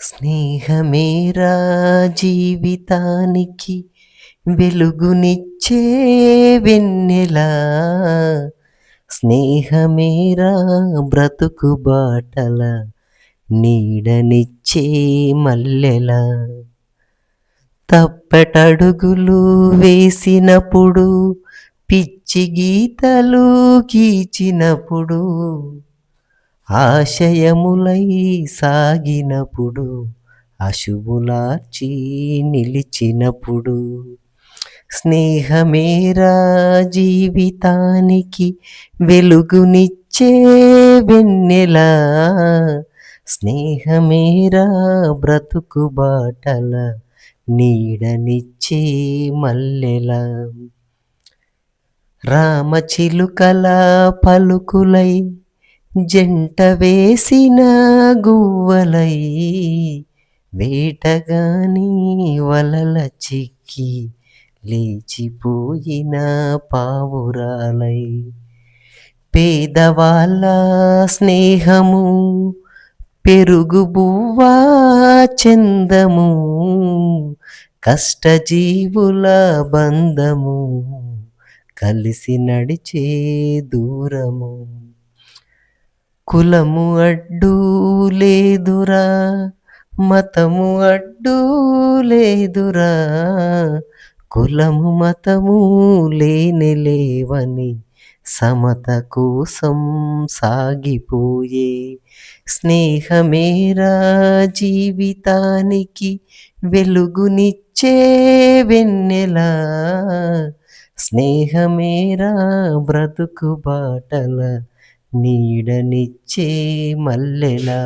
స్నేహమేరా జీవితానికి వెలుగునిచ్చే వెన్నెలా. స్నేహమేరా బ్రతుకు బాటల నీడనిచ్చే మల్లెలా. తప్పటడుగులు వేసినప్పుడు పిచ్చి గీతలు గీచినప్పుడు ఆశయములై సాగినప్పుడు అశుభులార్చి నిలిచినప్పుడు స్నేహమేరా జీవితానికి వెలుగునిచ్చే వెన్నెలా స్నేహమేరా బ్రతుకు బాటల నీడనిచ్చే మల్లెలా. రామచిలుకల పలుకులై జంట వేసిన గువ్వలై వేటగాని వలల చిక్కి లేచిపోయిన పావురాలై. పేదవాళ్ళ స్నేహము పెరుగు బువ్వా చందము కష్టజీవుల బంధము కలిసి నడిచే దూరము. కులము అడ్డు లేదురా మతము అడ్డు లేదురా కులము మతము లేని లేవని సమత కోసం సాగిపోయే స్నేహమేరా జీవితానికి వెలుగునిచ్చే వెన్నెలా. స్నేహమేరా బ్రతుకు బాటల నీడనిచ్చే మల్లెలా?